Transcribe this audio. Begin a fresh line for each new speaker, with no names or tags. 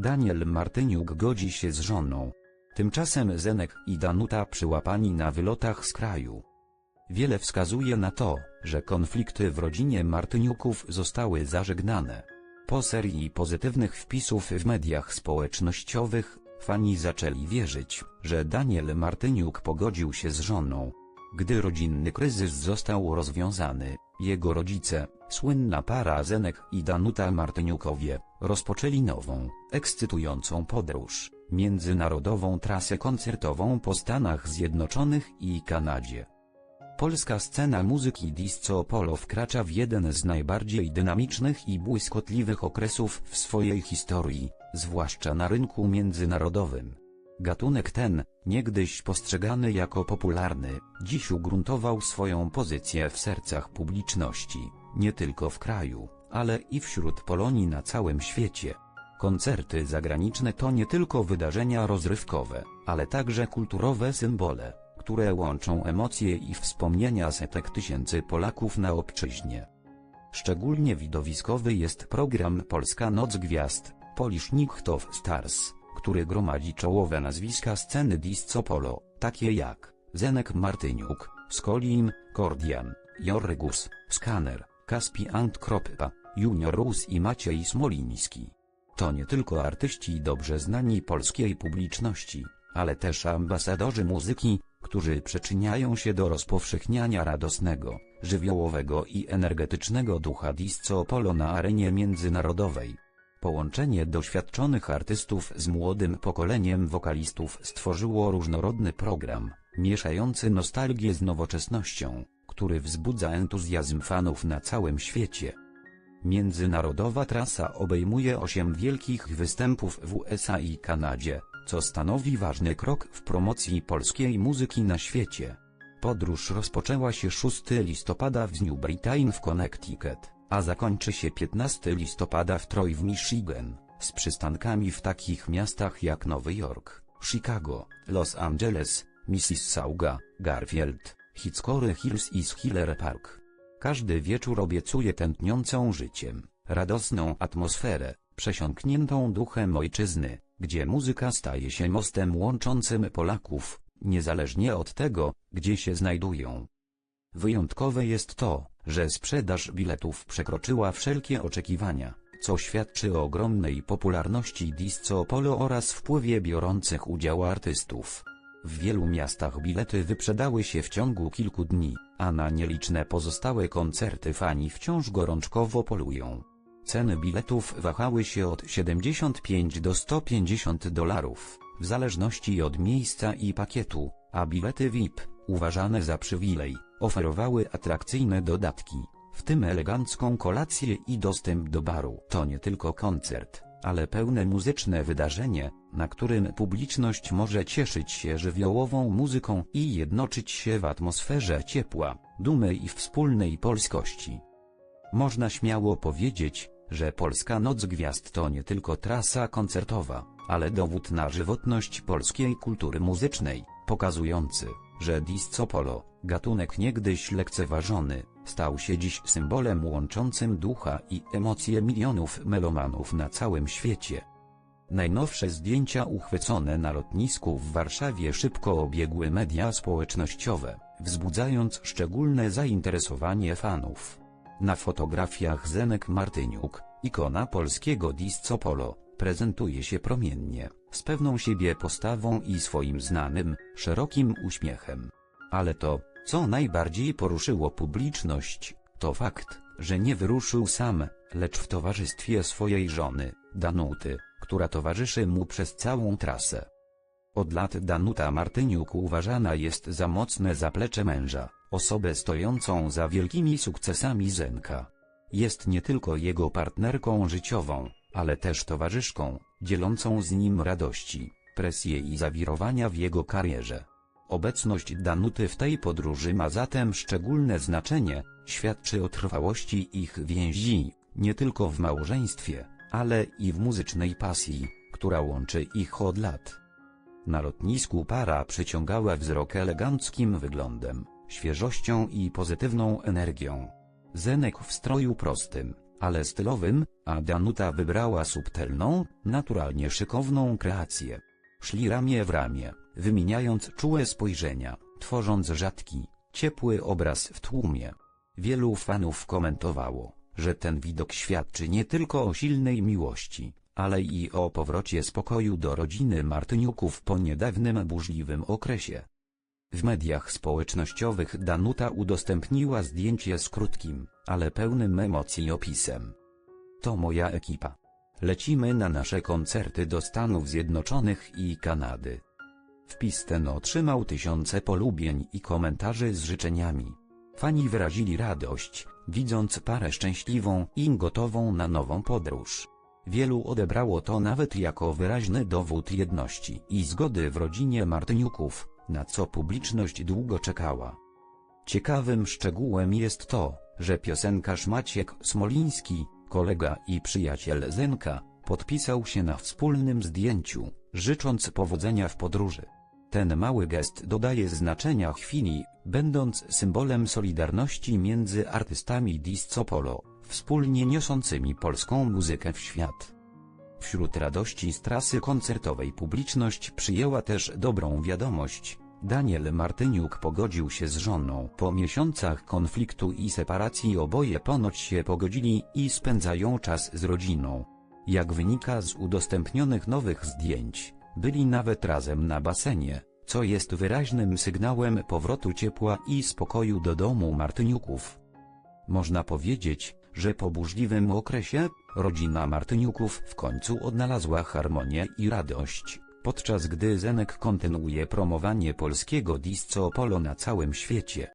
Daniel Martyniuk godzi się z żoną. Tymczasem Zenek i Danuta przyłapani na wylotach z kraju. Wiele wskazuje na to, że konflikty w rodzinie Martyniuków zostały zażegnane. Po serii pozytywnych wpisów w mediach społecznościowych, fani zaczęli wierzyć, że Daniel Martyniuk pogodził się z żoną. Gdy rodzinny kryzys został rozwiązany, jego rodzice, słynna para Zenek i Danuta Martyniukowie, rozpoczęli nową, ekscytującą podróż, międzynarodową trasę koncertową po Stanach Zjednoczonych i Kanadzie. Polska scena muzyki disco polo wkracza w jeden z najbardziej dynamicznych i błyskotliwych okresów w swojej historii, zwłaszcza na rynku międzynarodowym. Gatunek ten, niegdyś postrzegany jako popularny, dziś ugruntował swoją pozycję w sercach publiczności, nie tylko w kraju, ale i wśród Polonii na całym świecie. Koncerty zagraniczne to nie tylko wydarzenia rozrywkowe, ale także kulturowe symbole, które łączą emocje i wspomnienia setek tysięcy Polaków na obczyźnie. Szczególnie widowiskowy jest program Polska Noc Gwiazd, Polish Night of Stars, który gromadzi czołowe nazwiska sceny disco polo, takie jak Zenek Martyniuk, Skolim, Kordian, Jorgus, Skaner, Kaspi Ant. Junior Rus i Maciej Smoliński. To nie tylko artyści dobrze znani polskiej publiczności, ale też ambasadorzy muzyki, którzy przyczyniają się do rozpowszechniania radosnego, żywiołowego i energetycznego ducha disco polo na arenie międzynarodowej. Połączenie doświadczonych artystów z młodym pokoleniem wokalistów stworzyło różnorodny program, mieszający nostalgię z nowoczesnością, który wzbudza entuzjazm fanów na całym świecie. Międzynarodowa trasa obejmuje 8 wielkich występów w USA i Kanadzie, co stanowi ważny krok w promocji polskiej muzyki na świecie. Podróż rozpoczęła się 6 listopada w New Britain w Connecticut, a zakończy się 15 listopada w Troy w Michigan, z przystankami w takich miastach jak Nowy Jork, Chicago, Los Angeles, Mississauga, Garfield, Hickory Hills i Schiller Park. Każdy wieczór obiecuje tętniącą życiem, radosną atmosferę, przesiąkniętą duchem ojczyzny, gdzie muzyka staje się mostem łączącym Polaków, niezależnie od tego, gdzie się znajdują. Wyjątkowe jest to, że sprzedaż biletów przekroczyła wszelkie oczekiwania, co świadczy o ogromnej popularności disco polo oraz wpływie biorących udział artystów. W wielu miastach bilety wyprzedały się w ciągu kilku dni, a na nieliczne pozostałe koncerty fani wciąż gorączkowo polują. Ceny biletów wahały się od 75 do 150 dolarów, w zależności od miejsca i pakietu, a bilety VIP, uważane za przywilej, oferowały atrakcyjne dodatki, w tym elegancką kolację i dostęp do baru. To nie tylko koncert, ale pełne muzyczne wydarzenie, na którym publiczność może cieszyć się żywiołową muzyką i jednoczyć się w atmosferze ciepła, dumy i wspólnej polskości. Można śmiało powiedzieć, że Polska Noc Gwiazd to nie tylko trasa koncertowa, ale dowód na żywotność polskiej kultury muzycznej, pokazujący, że disco polo, gatunek niegdyś lekceważony, stał się dziś symbolem łączącym ducha i emocje milionów melomanów na całym świecie. Najnowsze zdjęcia uchwycone na lotnisku w Warszawie szybko obiegły media społecznościowe, wzbudzając szczególne zainteresowanie fanów. Na fotografiach Zenek Martyniuk, ikona polskiego disco polo, prezentuje się promiennie, z pewną siebie postawą i swoim znanym, szerokim uśmiechem. Ale to, co najbardziej poruszyło publiczność, to fakt, że nie wyruszył sam, lecz w towarzystwie swojej żony, Danuty, która towarzyszy mu przez całą trasę. Od lat Danuta Martyniuk uważana jest za mocne zaplecze męża, osobę stojącą za wielkimi sukcesami Zenka. Jest nie tylko jego partnerką życiową, ale też towarzyszką, dzielącą z nim radości, presje i zawirowania w jego karierze. Obecność Danuty w tej podróży ma zatem szczególne znaczenie, świadczy o trwałości ich więzi, nie tylko w małżeństwie, ale i w muzycznej pasji, która łączy ich od lat. Na lotnisku para przyciągała wzrok eleganckim wyglądem, świeżością i pozytywną energią. Zenek w stroju prostym, ale stylowym, a Danuta wybrała subtelną, naturalnie szykowną kreację. Szli ramię w ramię, wymieniając czułe spojrzenia, tworząc rzadki, ciepły obraz w tłumie. Wielu fanów komentowało, że ten widok świadczy nie tylko o silnej miłości, ale i o powrocie spokoju do rodziny Martyniuków po niedawnym burzliwym okresie. W mediach społecznościowych Danuta udostępniła zdjęcie z krótkim, ale pełnym emocji opisem. To moja ekipa. Lecimy na nasze koncerty do Stanów Zjednoczonych i Kanady. Wpis ten otrzymał tysiące polubień i komentarzy z życzeniami. Fani wyrazili radość, widząc parę szczęśliwą i gotową na nową podróż. Wielu odebrało to nawet jako wyraźny dowód jedności i zgody w rodzinie Martyniuków, na co publiczność długo czekała. Ciekawym szczegółem jest to, że piosenkarz Maciek Smoliński, kolega i przyjaciel Zenka, podpisał się na wspólnym zdjęciu, życząc powodzenia w podróży. Ten mały gest dodaje znaczenia chwili, będąc symbolem solidarności między artystami disco polo, wspólnie niosącymi polską muzykę w świat. Wśród radości z trasy koncertowej publiczność przyjęła też dobrą wiadomość. Daniel Martyniuk pogodził się z żoną. Po miesiącach konfliktu i separacji oboje ponoć się pogodzili i spędzają czas z rodziną. Jak wynika z udostępnionych nowych zdjęć, byli nawet razem na basenie, co jest wyraźnym sygnałem powrotu ciepła i spokoju do domu Martyniuków. Można powiedzieć, że po burzliwym okresie, rodzina Martyniuków w końcu odnalazła harmonię i radość, podczas gdy Zenek kontynuuje promowanie polskiego disco polo na całym świecie.